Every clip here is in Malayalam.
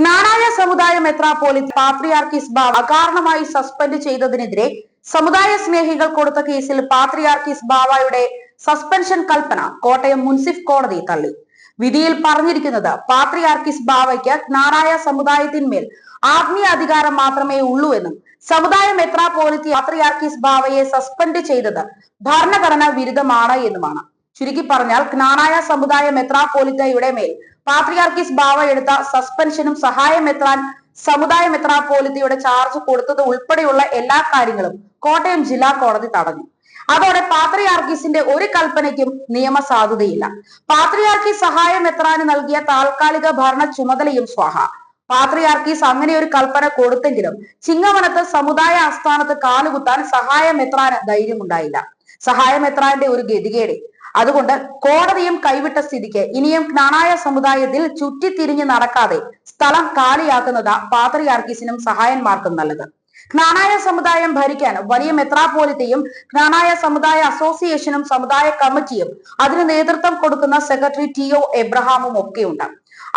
ജ്ഞാനായ സമുദായ മെത്രാപോലിത്ത് പാത്രിയാർക്കിസ് ബാബ് അകാരണമായി സസ്പെൻഡ് ചെയ്തതിനെതിരെ സമുദായ സ്നേഹികൾ കൊടുത്ത കേസിൽ പാത്രിയാർക്കിസ് ബാബായുടെ സസ്പെൻഷൻ കൽപ്പന കോട്ടയം മുൻസിഫ് കോടതി തള്ളി. വിധിയിൽ പറഞ്ഞിരിക്കുന്നത് പാത്രിയാർക്കിസ് ബാവയ്ക്ക് ജ്ഞാനായ സമുദായത്തിന്മേൽ ആത്മീയ അധികാരം മാത്രമേ ഉള്ളൂ എന്നും സമുദായ മെത്രാപോലിത്തി പാത്രിയാർക്കിസ് ബാവയെ സസ്പെൻഡ് ചെയ്തത് ഭരണഘടനാ വിരുദ്ധമാണ് എന്നുമാണ്. ചുരുക്കി പറഞ്ഞാൽ ജ്ഞാനായ സമുദായ മെത്രാപോലിത്തയുടെ മേൽ പാത്രിയാർക്കീസ് ബാവ എടുത്ത സസ്പെൻഷനും സഹായം എത്താൻ സമുദായ മെത്രാപോലിത്തയുടെ ചാർജ് കൊടുത്തത് ഉൾപ്പെടെയുള്ള എല്ലാ കാര്യങ്ങളും കോട്ടയം ജില്ലാ കോടതി തടഞ്ഞു. അതോടെ പാത്രിയാർക്കീസിന്റെ ഒരു കൽപ്പനയ്ക്കും നിയമസാധുതയില്ല. പാത്രിയാർക്കീസ് സഹായം എത്രാന് നൽകിയ താൽക്കാലിക ഭരണ ചുമതലയും സ്വാഹ. പാത്രിയാർക്കീസ് അങ്ങനെ ഒരു കൽപ്പന കൊടുത്തെങ്കിലും ചിങ്ങവനത്ത് സമുദായ ആസ്ഥാനത്ത് കാലുകുത്താൻ സഹായം എത്രാന് ധൈര്യമുണ്ടായില്ല. സഹായം എത്രാന്റെ ഒരു ഗതികേട്? അതുകൊണ്ട് കോടതിയും കൈവിട്ട സ്ഥിതിക്ക് ഇനിയും നാണായ സമുദായത്തിൽ ചുറ്റിത്തിരിഞ്ഞ് നടക്കാതെ സ്ഥലം കാലിയാക്കുന്നത് പാത്രിയാർക്കീസിനും സഹായന്മാർക്കും നല്ലത്. ജ്ഞാനായ സമുദായം ഭരിക്കാൻ വലിയ മെത്രാപോലിത്തയും ജ്ഞാനായ സമുദായ അസോസിയേഷനും സമുദായ കമ്മിറ്റിയും അതിന് നേതൃത്വം കൊടുക്കുന്ന സെക്രട്ടറി ടി ഒ എബ്രഹാമും ഒക്കെയുണ്ട്.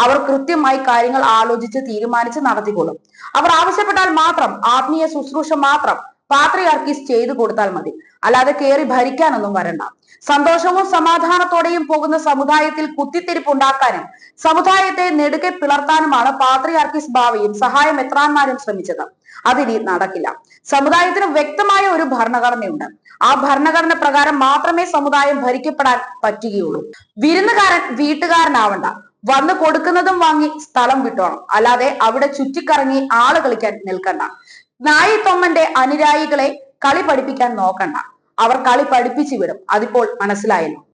അവർ കൃത്യമായി കാര്യങ്ങൾ ആലോചിച്ച് തീരുമാനിച്ച് നടത്തിക്കൊള്ളും അവർ ആവശ്യപ്പെട്ടാൽ മാത്രം ആത്മീയ ശുശ്രൂഷ മാത്രം പാത്രിയാർക്കീസ് ചെയ്തു കൊടുത്താൽ മതി. അല്ലാതെ കയറി ഭരിക്കാനൊന്നും വരണ്ട. സന്തോഷവും സമാധാനത്തോടെയും പോകുന്ന സമുദായത്തിൽ കുത്തിത്തിരിപ്പ് ഉണ്ടാക്കാനും സമുദായത്തെ നെടുകെ പിളർത്താനുമാണ് പാത്രിയാർക്കിസ് ഭാവിയും സഹായം എത്രാന്മാരും ശ്രമിച്ചത്. അതിനി നടക്കില്ല. സമുദായത്തിന് വ്യക്തമായ ഒരു ഭരണഘടനയുണ്ട്. ആ ഭരണഘടന പ്രകാരം മാത്രമേ സമുദായം ഭരിക്കപ്പെടാൻ പറ്റുകയുള്ളൂ. വിരുന്നുകാരൻ വീട്ടുകാരനാവണ്ട. വന്ന് കൊടുക്കുന്നതും വാങ്ങി സ്ഥലം വിട്ടോണം. അല്ലാതെ അവിടെ ചുറ്റിക്കറങ്ങി ആൾ കളിക്കാൻ നിൽക്കണ്ട. നായി തൊമ്മന്റെ അനുരായികളെ കളി പഠിപ്പിക്കാൻ നോക്കണ്ട. അവർ കളി പഠിപ്പിച്ചു വിടും. അതിപ്പോൾ മനസ്സിലായല്ലോ.